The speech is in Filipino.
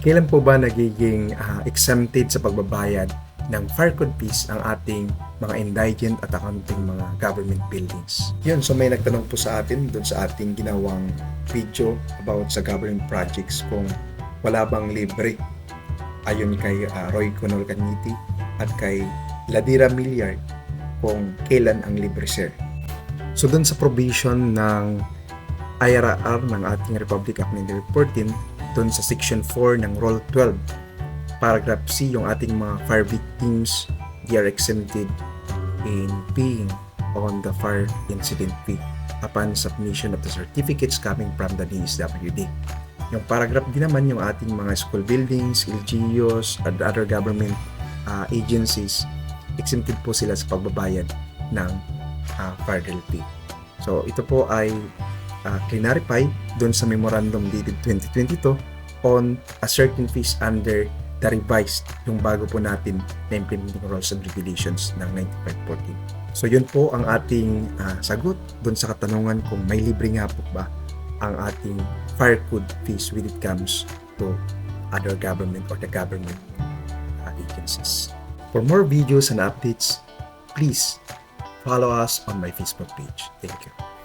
Kailan po ba nagiging ah, exempted sa pagbabayad ng fire code fees ang ating mga indigent at accounting mga government buildings? Yun, so may nagtanong po sa atin doon sa ating ginawang video about sa government projects kung wala bang libre ayon kay ah, Roy Conol Cañiti at kay Ladira Milliard kung kailan ang libre share. So doon sa provision ng IRR ng ating Republic Act 1914 doon sa section 4 ng Rule 12 paragraph C yung ating mga fire victims they are exempted in paying on the fire incident fee upon submission of the certificates coming from the DSWD. Yung paragraph din naman yung ating mga school buildings, LGUs, and other government uh, agencies exempted po sila sa pagbabayad ng uh, fire fee. So ito po ay uh, clarify doon sa memorandum dated 2022 on a certain fees under the revised yung bago po natin na implementing rules and regulations ng 9514. So yun po ang ating ah, sagot doon sa katanungan kung may libre nga po ba ang ating fire code fees when it comes to other government or the government ah, agencies. For more videos and updates, please follow us on my Facebook page. Thank you.